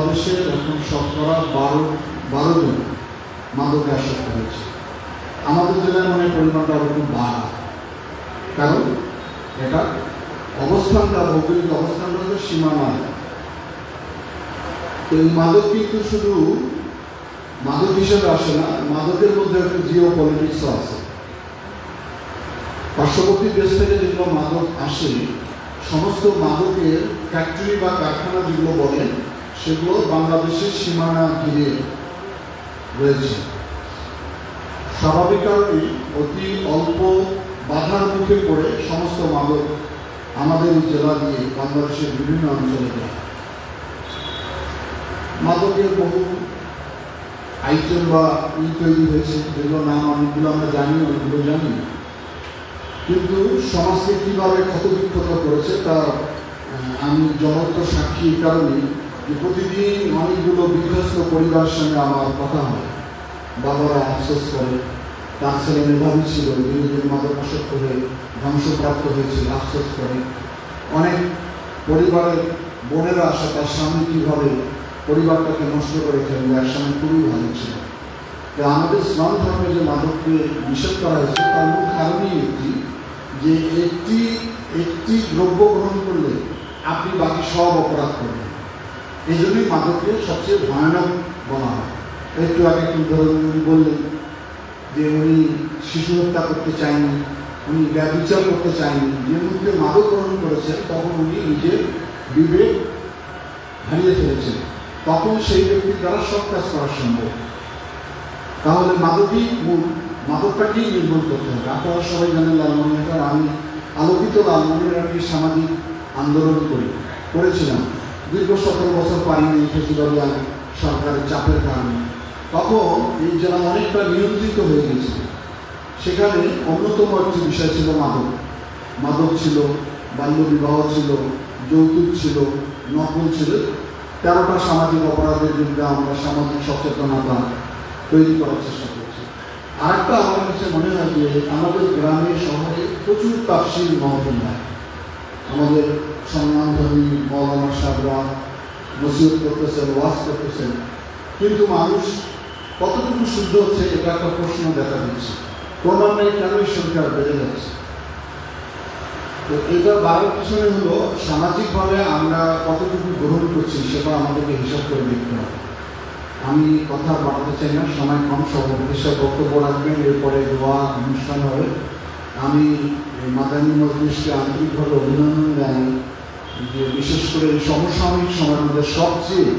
বাংলাদেশে এখন শতকরা বারো বারো জন মাদকে আসক্ত হয়েছে। আমাদের জেলায় মানে পরিমাণটা খুব বাড়া। কারণ এটা অবস্থানটা, ভৌগোলিক অবস্থানটা হচ্ছে সীমানায় তো এই মাদক কিন্তু শুধু মাদক হিসেবে আসে না, মাদকের মধ্যে একটা জিও পলিটিক্সও আছে। পার্শ্ববর্তী দেশ থেকে যেগুলো মাদক আসে, সমস্ত মাদকের ফ্যাক্টরি বা কারখানা যেগুলো বলেন সেগুলো বাংলাদেশের সীমানা ঘিরে রয়েছে। স্বাভাবিক কারণেই অতি অল্প বাধার মুখে পড়ে সমস্ত মাদক আমাদের জেলা দিয়ে বাংলাদেশের বিভিন্ন অঞ্চলে যায়। মাদকের বহু আইটেম বা ই তৈরি হয়েছে যেগুলো নাম অনেকগুলো আমরা জানি অনেকগুলো জানি। কিন্তু সমাজকে কীভাবে ক্ষতবিক্ষত করেছে তা আহ, আমি জগত সাক্ষী কারণে যে প্রতিদিন অনেকগুলো বিধ্বস্ত পরিবারের সঙ্গে আমার কথা হয়। বাবারা আফসোস করে, তার ছেলে মেধাবী ছিল নিজেদের ধীরে মাদকাসক্ত হয়ে ধ্বংসপ্রাপ্ত হয়েছিল, আফসোস করে। অনেক পরিবারের বোনেরা আসে, তার স্বামী কীভাবে পরিবারটাকে নষ্ট করে ফেলবে এক সময় খুবই ভালো ছিল। তো আমাদের ইসলাম ধর্মে যে মাদককে নিষেধ করা হয়েছে, তার মূল কারণই একটি, যে একটি একটি দ্রব্য গ্রহণ করলে আপনি বাকি সব অপরাধ করবেন। এই জন্যই মাদককে সবচেয়ে ভয়ানক বলা হয়। একটু আগে ধরুন উনি বললেন যে উনি শিশু হত্যা করতে চায়নি, উনি ব্যবচার করতে চায়নি। যে মুহূর্তে মাদক গ্রহণ করেছেন, তখন উনি নিজের বিবেক হারিয়ে ফেলেছেন। তখন সেই ব্যক্তির দ্বারা সব কাজ করা সম্ভব। তাহলে মাদকই মূল, মাদকটাকেই নির্মূল করতে হবে। আপনারা সবাই জানেন লালমনিয়াটার আমি আলোকিত লালমনিয়ার একটি সামাজিক আন্দোলন করি, করেছিলাম। দীর্ঘ সতেরো বছর পারিনি ফেসিবালিয়ান সরকারের চাপের কারণে। তখন এই জেলা অনেকটা নিয়ন্ত্রিত হয়ে গেছিল সেখানে অন্যতম একটি বিষয় ছিল মাদক। মাদক ছিল, বাল্যবিবাহ ছিল, যৌতুক ছিল, নকল ছিল। তেরোটা সামাজিক অপরাধের বিরুদ্ধে আমরা সামাজিক সচেতনতা তৈরি করার চেষ্টা করছি। আরেকটা আমার কাছে মনে হয় যে আমাদের গ্রামে, শহরে প্রচুর তাফসিল মহফিল হয়। আমাদের সম্মানধর্মী মৌলানা সাহরা নসিহত করতেছেন, ওয়াজ করতেছেন। কিন্তু মানুষ কতটুকু শুদ্ধ হচ্ছে, এটা একটা প্রশ্ন দেখা দিচ্ছে। ক্রমান্বয়ে কেনই সংখ্যা বেড়ে যাচ্ছে? তো এটা বাড়ার পিছনে হলো, সামাজিকভাবে আমরা কতটুকু গ্রহণ করছি সেটা আমাদেরকে হিসাব করে দেখতে হবে। আমি কথা বাড়াতে চাই না, সময় কম সভাপতি সব বক্তব্য রাখবেন, এরপরে দোয়া, অনুষ্ঠান হবে। আমি মাদানী মজলিসকে আন্তরিকভাবে অভিনন্দন জানাই যে বিশেষ করে সমসাময়িক সমাজের সবচেয়ে